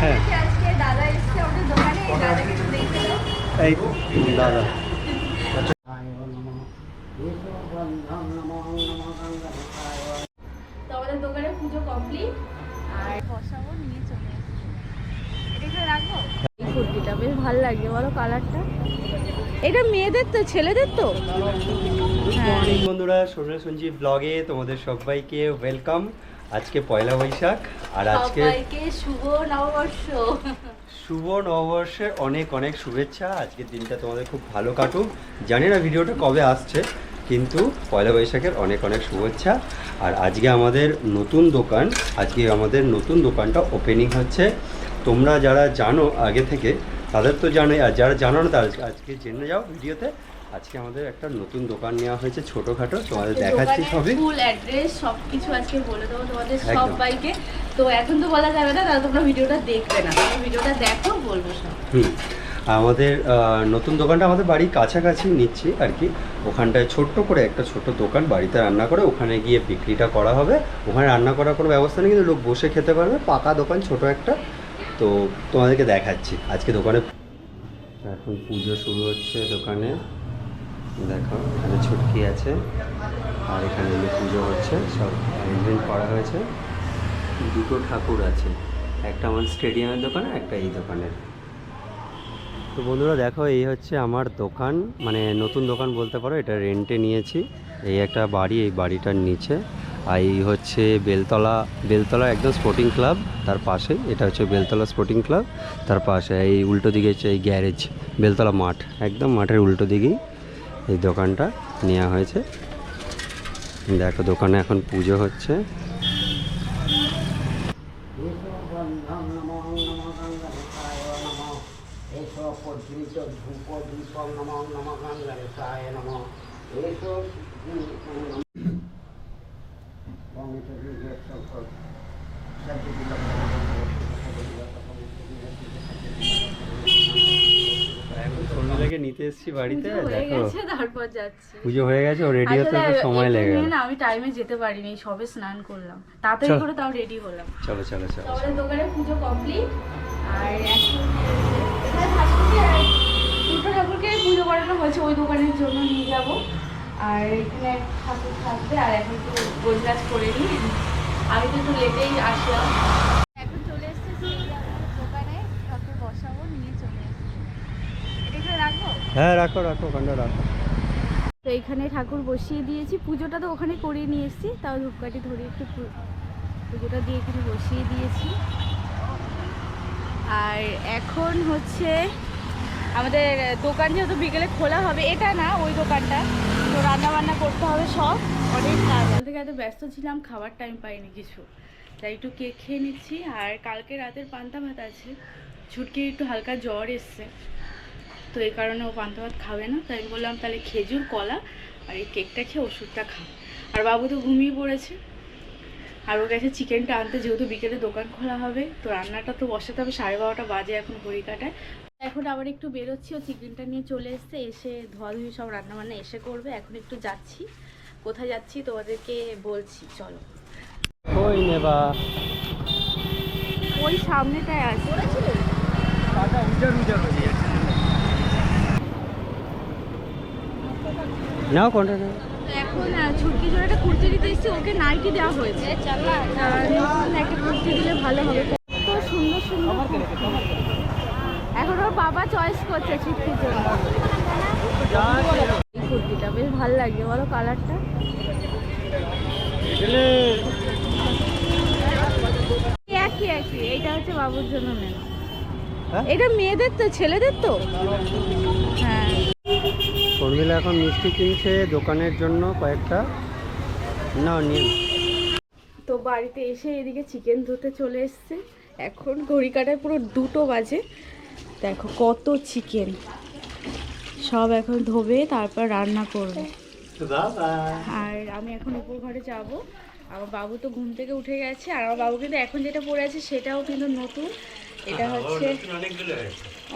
হ্যাঁ। এসেছি আজকে দাদা এসেছে আমাদের দোকানে এই দাদাকে একটু দেখতে দাও এই দাদা। তো আমাদের দোকানে পুজো কমপ্লিট আর বসাবো নিয়ে চলে এটা রাখব? এই কুর্তিটা বেশ ভালো লাগছে বলো কালারটা। এটা মেয়েদের তো ছেলেদের তো? হ্যাঁ। বন্ধুরা সোনাল সঞ্জীব ব্লগে তোমাদের সবাইকে ওয়েলকাম আজকে পয়লা বৈশাখ আর আজকে শুভ নববর্ষ। শুভ নববর্ষের অনেক অনেক শুভেচ্ছা। আজকের দিনটা তোমাদের খুব ভালো কাটুক। জানি না ভিডিওটা কবে আসছে কিন্তু পয়লা বৈশাখের অনেক অনেক শুভেচ্ছা। আর আজকে আমাদের নতুন দোকান আজকে আমাদের নতুন দোকানটা ওপেনিং হচ্ছে। তোমরা যারা জানো আগে থেকে তাদের তো জানোই আর যারা জানো না তারা আজকে জেনে যাও ভিডিওতে। আজকে আমাদের একটা নতুন দোকান নেওয়া হয়েছে ছোটোখাটো। তোমাদের দেখাচ্ছি সবই। ফুল অ্যাড্রেস সবকিছু আজকে বলে দেবো তোমাদের। সবাইকে। তো এখন তো বলা যাবে না তাহলে তোমরা ভিডিওটা দেখবে না। তোমরা ভিডিওটা দেখো বলব সব। হুম। আমাদের নতুন দোকানটা আমাদের বাড়ির কাছাকাছি নিচ্ছি আর কি। ওখানটায় ছোট্ট করে একটা ছোট দোকান বাড়িতে রান্না করে। ওখানে গিয়ে বিক্রিটা করা হবে। ওখানে রান্না করার কোনো ব্যবস্থা নেই কিন্তু লোক বসে খেতে পারবে। পাকা দোকান ছোট একটা। তো তোমাদেরকে দেখাচ্ছি। আজকে দোকানে এখন পুজো শুরু হচ্ছে দোকানে। দেখো, এখানে ছুটকি আছে, আর এখানে পুজো হচ্ছে, সব অ্যারেঞ্জমেন্ট করা হয়েছে। দুটো ঠাকুর আছে, একটা আমার স্টেডিয়ামের দোকানে, একটা এই দোকানের। তো বন্ধুরা, দেখো, এই হচ্ছে আমার দোকান। মানে নতুন দোকান বলতে পারো, এটা রেন্টে নিয়েছি। এই একটা বাড়ি, এই বাড়িটার নিচে। আর এই হচ্ছে বেলতলা বেলতলা একদম স্পোর্টিং ক্লাব তার পাশে। এটা হচ্ছে বেলতলা স্পোর্টিং ক্লাব তার পাশে। এই উল্টো দিকে হচ্ছে এই গ্যারেজ বেলতলা মাঠ, একদম মাঠের উল্টো দিকেই। এই দোকানটা নেওয়া হয়েছে। দেখো দোকানে এখন পুজো হচ্ছে। বন্ধন নমো নম গঙ্গায় নম এসো পদ্মিত ধূপ দীপ নম নম গঙ্গায় নম এসো এখন শর্মিলাকে নিতে এসেছি বাড়িতে দেখো। তারপর যাচ্ছি। পুজো হয়ে গেছে ও রেডি হতে আসলে সময় লেগে গেল। না আমি টাইমে যেতে পারিনি সবে স্নান করলাম। তাড়াতাড়ি করে তাও রেডি হলাম। চলো চলো চলো। আমাদের দোকানে পুজো কমপ্লিট আর দুটো ঠাকুরকে পুজো করানো হয়েছে ওই দোকানের জন্য নিয়ে যাব। আর এখানে ঠাকুর থাকবে আর এখন একটু গোজগাছ করে নিই। আমি তো একটু লেটেই আসলাম এখন চলে এসেছি দোকানে ঠাকুর বসাবো নিয়ে চলে এসেছি এটা এখানে রাখব হ্যাঁ রাখো রাখো, ওখানটা রাখো। তো এখানে ঠাকুর বসিয়ে দিয়েছি। পুজোটা তো ওখানে করিয়ে নিয়ে এসেছি, তাও ধূপকাঠি ধরে একটু পুজোটা দিয়ে এখানে বসিয়ে দিয়েছি। আর এখন হচ্ছে আমাদের দোকান যেহেতু বিকেলে খোলা হবে, এটা না ওই দোকানটা। তো রান্না বান্না করতে হবে সব। অনেক কাজ। থেকে এত ব্যস্ত ছিলাম খাবার টাইম পাইনি কিছু। তাই একটু কেক খেয়ে নিচ্ছি। আর কালকে রাতের পান্তা ভাত আছে। ছুটকে একটু হালকা জ্বর এসছে। তো এই কারণে ও পান্তা ভাত খাবে না। তাই আমি বললাম তাহলে খেজুর কলা আর এই কেকটা খেয়ে ওষুধটা খা। আর বাবু তো ঘুমিয়ে পড়েছে। আর ওর কাছে চিকেনটা আনতে যেহেতু বিকেলে দোকান খোলা হবে তো রান্নাটা তো বসাতে হবে। সাড়ে বারোটা বাজে এখন ঘড়ি কাটায়। এখন আবার একটু বেরোচ্ছি ও চিকেনটা নিয়ে চলে এসছে। এসে ধোয়াধুয়ি সব রান্না বান্না এসে করবে। এখন একটু যাচ্ছি। কোথায় যাচ্ছি তোমাদেরকে বলছি চলো। কই নেবা? ওই সামনেটায় আছে। নাও কোনটা নাও। তো এখন ছুটকি জোড়া একটা কুর্তি দিতে এসেছি ওকে নাইটি দেওয়া হয়েছে। নতুন একটা কুর্তি দিলে ভালো হবে। কত সুন্দর সুন্দর এখন ওর বাবা চয়েস করছে ছুটকির জন্য। এই কুর্তিটা বেশ ভালো লাগছে বলো কালারটা। একই একই। এইটা হচ্ছে বাবুর জন্য নেওয়া। হ্যাঁ? এটা মেয়েদের তো? ছেলেদের তো। হ্যাঁ। শর্মিলা এখন মিষ্টি কিনছে দোকানের জন্য কয়েকটা। না নিয়ে তো বাড়িতে এসে এদিকে চিকেন ধুতে চলে এসছে। এখন ঘড়ি কাটায় পুরো দুটো বাজে। দেখো কত চিকেন। সব এখন ধোবে তারপর রান্না করবে। আর আমি এখন উপর ঘরে যাব। আমার বাবু তো ঘুম থেকে উঠে গেছে আর আমার বাবু কিন্তু এখন যেটা পরে আছে সেটাও কিন্তু নতুন। এটা হচ্ছে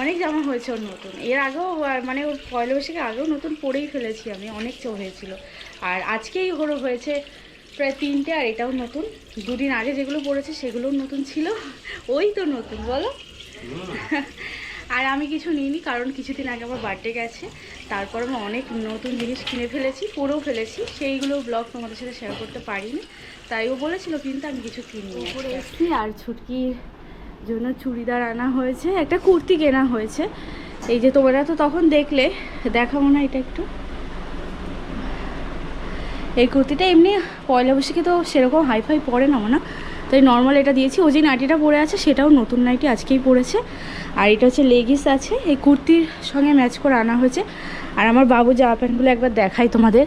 অনেক জামা হয়েছে ওর নতুন। এর আগেও মানে ওর পয়লা বৈশাখে আগেও নতুন পরেই ফেলেছি আমি অনেক চো হয়েছিল। আর আজকেই ওর হয়েছে প্রায় তিনটে আর এটাও নতুন। দুদিন আগে যেগুলো পড়েছে সেগুলোও নতুন ছিল। ওই তো নতুন বলো? আর আমি কিছু নিইনি কারণ কিছুদিন আগে আমার বার্থডে গেছে। তারপর আমি অনেক নতুন জিনিস কিনে ফেলেছি পরেও ফেলেছি। সেইগুলো ব্লগ তোমাদের সাথে শেয়ার করতে পারিনি। তাই ও বলেছিল কিন্তু আমি কিছু কিনি আর ছুটকির জন্য চুড়িদার আনা হয়েছে, একটা কুর্তি কেনা হয়েছে। এই যে তোমরা তো তখন দেখলে দেখাবো না এটা একটু। এই কুর্তিটা এমনি পয়লা বৈশাখে তো সেরকম হাইফাই পরে না না তাই নর্মাল এটা দিয়েছি। ও যে নাইটিটা পরে আছে, সেটাও নতুন নাইটি আজকেই পরেছে। আর এটা হচ্ছে লেগিস আছে। এই কুর্তির সঙ্গে ম্যাচ করে আনা হয়েছে। আর আমার বাবু জামা প্যান্টগুলো একবার দেখাই তোমাদের।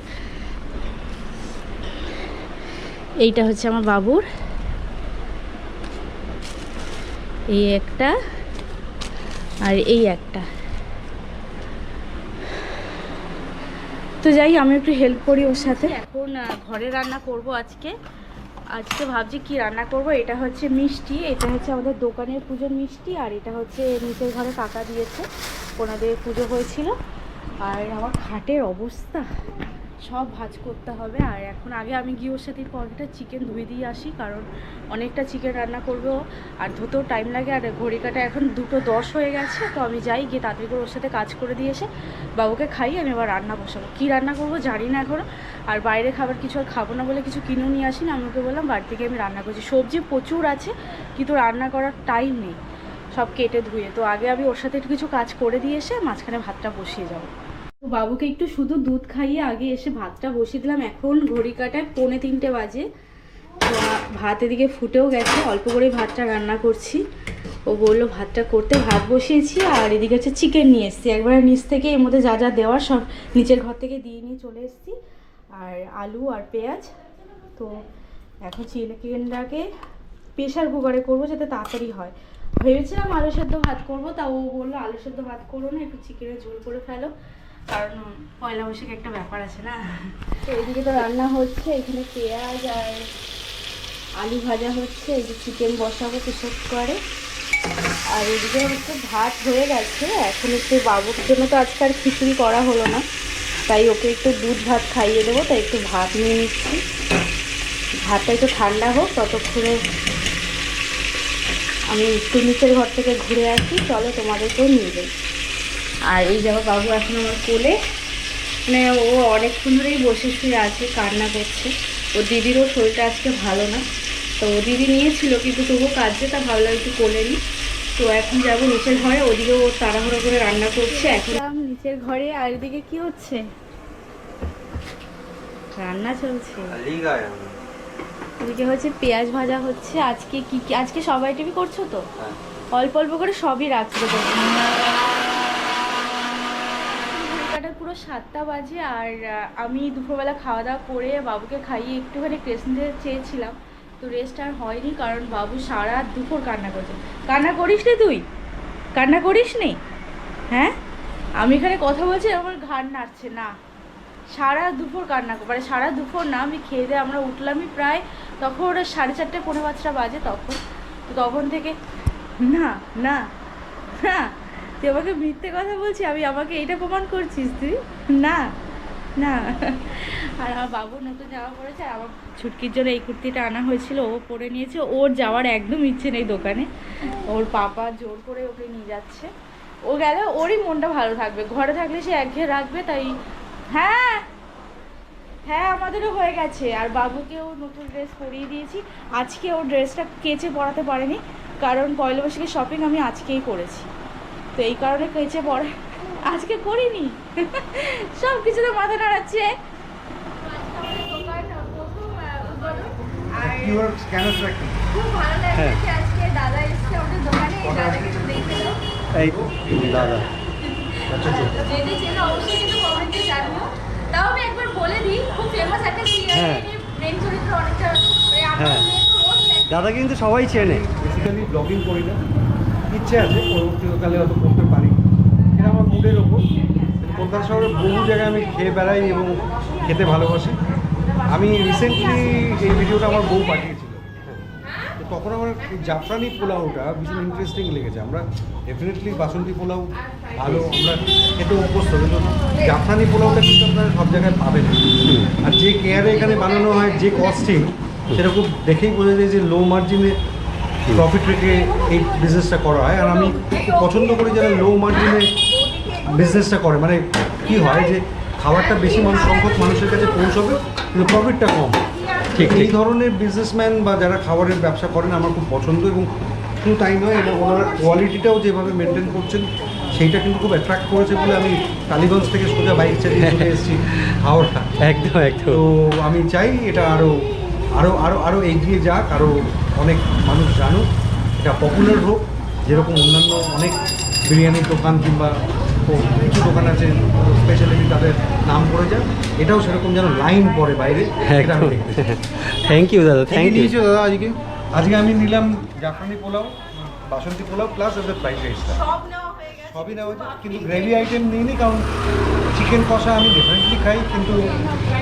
এইটা হচ্ছে আমার বাবুর। এই একটা আর এই একটা। তো যাই, আমি একটু হেল্প করি ওর সাথে। এখন ঘরে রান্না করব আজকে। আজকে ভাবছি কি রান্না করব, এটা হচ্ছে মিষ্টি, এটা হচ্ছে আমাদের দোকানের পুজোর মিষ্টি, আর এটা হচ্ছে নিচের ঘরে কাকা দিয়েছে। ওনাদের পুজো হয়েছিল। আর আমার খাটের অবস্থা। সব ভাজ করতে হবে। আর এখন আগে আমি গিয়ে ওর সাথে পরটা চিকেন ধুয়ে দিয়ে আসি, কারণ অনেকটা চিকেন রান্না করব আর ধুতেও টাইম লাগে, আর ঘড়ি কাটা এখন দুটো দশ হয়ে গেছে, তো আমি যাই গিয়ে তাড়াতাড়ি করে ওর সাথে কাজ করে দিয়ে এসে বাবুকে খাই আমি আবার রান্না বসাবো। কী রান্না করব জানি না এখনও আর বাইরে খাবার কিছু আর খাব না বলে কিছু কিনেও নিয়ে আসি না আমি ওকে বললাম, বাড়ি থেকে আমি রান্না করছি। সবজি প্রচুর আছে, কিন্তু রান্না করার টাইম নেই। সব কেটে ধুয়ে। তো আগে আমি ওর সাথে একটু কিছু কাজ করে দিয়ে এসে মাঝখানে ভাতটা বসিয়ে যাব। বাবুকে একটু শুধু দুধ খাইয়ে আগে এসে ভাতটা বসিয়ে দিলাম। এখন ঘড়ি কাটায় পৌনে তিনটে বাজে। তো ভাত এদিকে ফুটেও গেছে। অল্প করেই ভাতটা রান্না করছি। ও বলল, ভাতটা করতে ভাত বসিয়েছি আর এদিকে হচ্ছে চিকেন নিয়ে এসেছি। একবারে নিচ থেকে এর মধ্যে যা যা দেওয়ার সব নিচের ঘর থেকে দিয়ে নিয়ে চলে এসেছি। আর আলু আর পেঁয়াজ। তো এখন চিকেনটাকে প্রেশার কুকারে করব যাতে তাড়াতাড়ি হয়। ভেবেছিলাম আলু সেদ্ধ ভাত করব, তা ও বলল, আলু সেদ্ধ ভাত করো না, একটু চিকেনের ঝোল করে ফেলো। কারণ পয়লা বৈশাখে একটা ব্যাপার আছে না? তো এদিকে তো রান্না হচ্ছে, এখানে পেঁয়াজ আর আলু ভাজা হচ্ছে, এই যে চিকেন বসাবো প্রেশার কুকারে আর এদিকে হচ্ছে ভাত হয়ে গেছে, এখন একটু বাবুর জন্য তো আজকে আর খিচুড়ি করা হলো না। তাই ওকে একটু দুধ ভাত খাইয়ে দেবো, তাই একটু ভাত নিয়ে নিচ্ছি। ভাতটা একটু ঠান্ডা হোক, ততক্ষণে আমি একটু নিচের ঘর থেকে ঘুরে আসি, চলো তোমাদেরকেও নিয়ে যাই। আর এই যাব বাবু এখন আমার কোলে। মানে ও অনেকক্ষণ ধরেই বসে শুয়ে আছে কান্না করছে। ও দিদিরও শরীরটা আজকে ভালো না। তো ও দিদি নিয়েছিল কিন্তু তবুও কাজে তা ভালো লাগে একটু কোলে নি তো এখন যাব নিচের ঘরে ওদিকে ও তাড়াহুড়ো করে রান্না করছে এখন নিচের ঘরে আর এদিকে কি হচ্ছে? রান্না চলছে। হচ্ছে পেঁয়াজ ভাজা হচ্ছে আজকে কি কি আজকে সবাই টিভি করছ তো? হ্যাঁ। অল্প অল্প করে সবই রাখছো তো পুরো সাতটা বাজে আর আমি দুপুরবেলা খাওয়া দাওয়া করে বাবুকে খাইয়ে একটুখানি রেস্ট চেয়েছিলাম। তো রেস্ট আর হয়নি কারণ বাবু সারা দুপুর কান্না করছে। কান্না করিস নি তুই? কান্না করিস নি? হ্যাঁ? আমি এখানে কথা বলছি, আমার ঘাড় নাড়ছে, না। সারা দুপুর কান্না মানে সারা দুপুর না, আমি খেয়ে দিয়ে আমরা উঠলামই প্রায় তখন ওরা সাড়ে চারটে পনেরো পাঁচটা বাজে তখন। তো তখন থেকে, না না না তুই আমাকে মিথ্যে কথা বলছি আমি আমাকে এইটা প্রমাণ করছিস তুই? না না। আর আমার বাবু নতুন জামা পড়েছে আর আমার ছুটকির জন্য এই কুর্তিটা আনা হয়েছিল ও পরে নিয়েছে। ওর যাওয়ার একদম ইচ্ছে নেই দোকানে। ওর পাপা জোর করে ওকে নিয়ে যাচ্ছে। ও গেলে ওরই মনটা ভালো থাকবে। ঘরে থাকলে সে একঘেয়ে রাখবে তাই হ্যাঁ হ্যাঁ আমাদেরও হয়ে গেছে। আর বাবুকেও নতুন ড্রেস পরিয়ে দিয়েছি। আজকে ওর ড্রেসটা কেচে পরাতে পারেনি কারণ পয়লা বৈশাখের শপিং আমি আজকেই করেছি। তো এই কারণে কেচে পড়া আজকে করিনি। সব কিছুতে মাথা নাড়াচ্ছে। আর খুব ভালো লাগছে আজকে দাদা এসছে আমাদের দোকানে দাদাকে একটু দেখে দাও এই দাদা। যে যে চেনো অবশ্যই কিন্তু তাও আমি একবার বলে দিই খুব ফেমাস একটা হ্যাঁ। চরিত্র অনেকটা আমার হ্যাঁ। দাদা কিন্তু সবাই চেনে। বেসিক্যালি ব্লগিং করি না। ইচ্ছে আছে, পরবর্তীকালে হয়তো করতে পারি। এটা আমার মুডের ওপর। কলকাতা শহরে বহু জায়গায় আমি খেয়ে বেড়াই এবং খেতে ভালোবাসি। আমি রিসেন্টলি এই ভিডিওটা আমার বউ পাঠিয়েছিল। তো তখন আমার জাফরানি পোলাওটা ভীষণ ইন্টারেস্টিং লেগেছে। আমরা ডেফিনেটলি বাসন্তী পোলাও ভালো, আমরা খেতে অভ্যস্ত, কিন্তু জাফরানি পোলাওটা কিন্তু আপনারা সব জায়গায় পাবেন। আর যে কেয়ারে এখানে বানানো হয়, যে কস্টিং সেটা খুব দেখেই বোঝা যায় যে লো মার্জিনে প্রফিট রেখে এই বিজনেসটা করা হয়। আর আমি পছন্দ করি যারা লো মার্জিনে বিজনেসটা করে। মানে কি হয় যে খাবারটা বেশি মানুষ সংখ্যক মানুষের কাছে পৌঁছবে কিন্তু প্রফিটটা কম। ঠিক, এই ধরনের বিজনেসম্যান বা যারা খাবারের ব্যবসা করেন আমার খুব পছন্দ এবং শুধু তাই নয় এবং ওনারা কোয়ালিটিটাও যেভাবে মেনটেন করছেন সেইটা কিন্তু খুব অ্যাট্রাক্ট করেছে বলে আমি টালিগঞ্জ থেকে সোজা বাইক চালিয়ে চলে এসেছি হাওড়া। একদম একদম। তো আমি চাই এটা আরও আরও আরও আরও এগিয়ে যাক আরও অনেক মানুষ জানুক। এটা পপুলার হোক যেরকম অন্যান্য অনেক বিরিয়ানির দোকান কিংবা কিছু দোকান আছে স্পেশালিটি তাদের নাম করে যায় এটাও সেরকম যেন লাইন পড়ে বাইরে। থ্যাংক ইউ দাদা থ্যাংক ইউ দাদা আজকে? আজকে আমি নিলাম জাফরানি পোলাও বাসন্তী পোলাও প্লাস ওদের ফ্রাইড রাইসটা সব নেওয়া হয়ে গেছে সবই নেওয়া হয়েছে কিন্তু গ্রেভি আইটেম নিইনি কারণ চিকেন কষা আমি ডেফিনেটলি খাই কিন্তু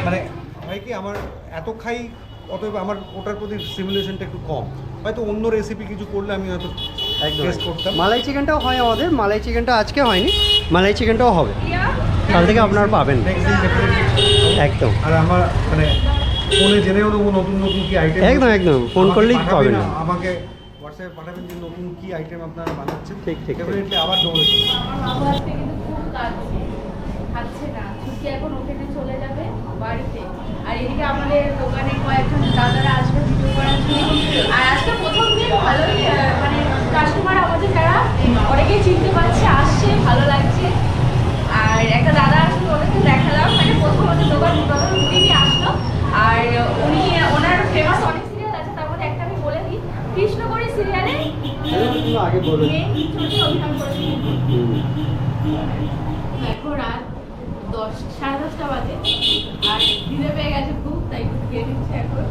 মানে হয় কি আমার এত খাই অতএব আমার ওটার প্রতি সিমুলেশনটা একটু কম। হয়তো অন্য রেসিপি কিছু করলে আমি হয়তো একদম টেস্ট করতাম। মালাই চিকেনটাও হয় আমাদের মালাই চিকেনটা আজকে হয়নি মালাই চিকেনটাও হবে। কাল থেকে আপনারা পাবেন। একদম। আর আমার মানে ফোনে জেনেও নেব নতুন নতুন কি আইটেম একদম, একদম। ফোন করলেই পাবেন। আমাকে হোয়াটসঅ্যাপে পাঠাবেন যে নতুন কি আইটেম আপনারা বানাচ্ছেন। ঠিক, ঠিক। ডেফিনেটলি আবার দৌড়ে আজকে কিন্তু খুব কাঁদছে খাচ্ছে না। ছুটি এখন ওখানে চলে যাবে বাড়িতে। আর এদিকে আমাদের দোকানে কয়েকজন দাদারা আসবে ভিডিও করার জন্য। আর আজকে প্রথম দিন ভালোই মানে কাস্টমার আমাদের যারা অনেকেই চিনতে পারছে আসছে ভালো লাগছে। আর একটা দাদা আসলে ওদেরকে দেখালাম। মানে প্রথম আমাদের দোকান উদ্বোধন উনি আসলো। আর উনি ওনার ফেমাস অনেক সিরিয়াল আছে তার মধ্যে একটা আমি বলে দিই। কৃষ্ণগড়ি সিরিয়ালে অভিনয় রাত সাড়ে দশটা বাজে। আর খিদে পেয়ে গেছে খুব, তাই খেয়ে নিচ্ছে এখন।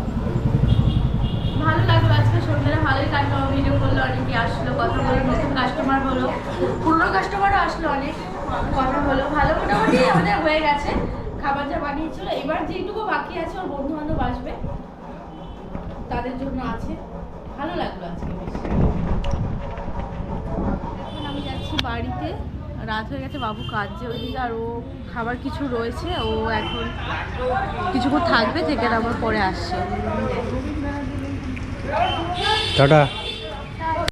ভালো লাগল আজকে সন্ধ্যাটা ভালোই কাটলো ভিডিও করল, অনেকে আসলো, কথা বলো নতুন কাস্টমার হলো। পুরনো কাস্টমারও আসলো অনেক, কথা হলো ভালো মোটামুটি আমাদের হয়ে গেছে খাবার যা বানিয়েছিল। এবার যেটুকু বাকি আছে, ওর বন্ধু বান্ধব আসবে। তাদের জন্য আছে। ভালো লাগল আজকে বেশ। এখন আমি যাচ্ছি বাড়িতে। রাত হয়ে গেছে, বাবু কাঁদছে ওইদিকে আর ও খাবার কিছু রয়েছে, ও এখন কিছুক্ষণ থাকবে, থেকে আবার পরে আসছে। টাটা।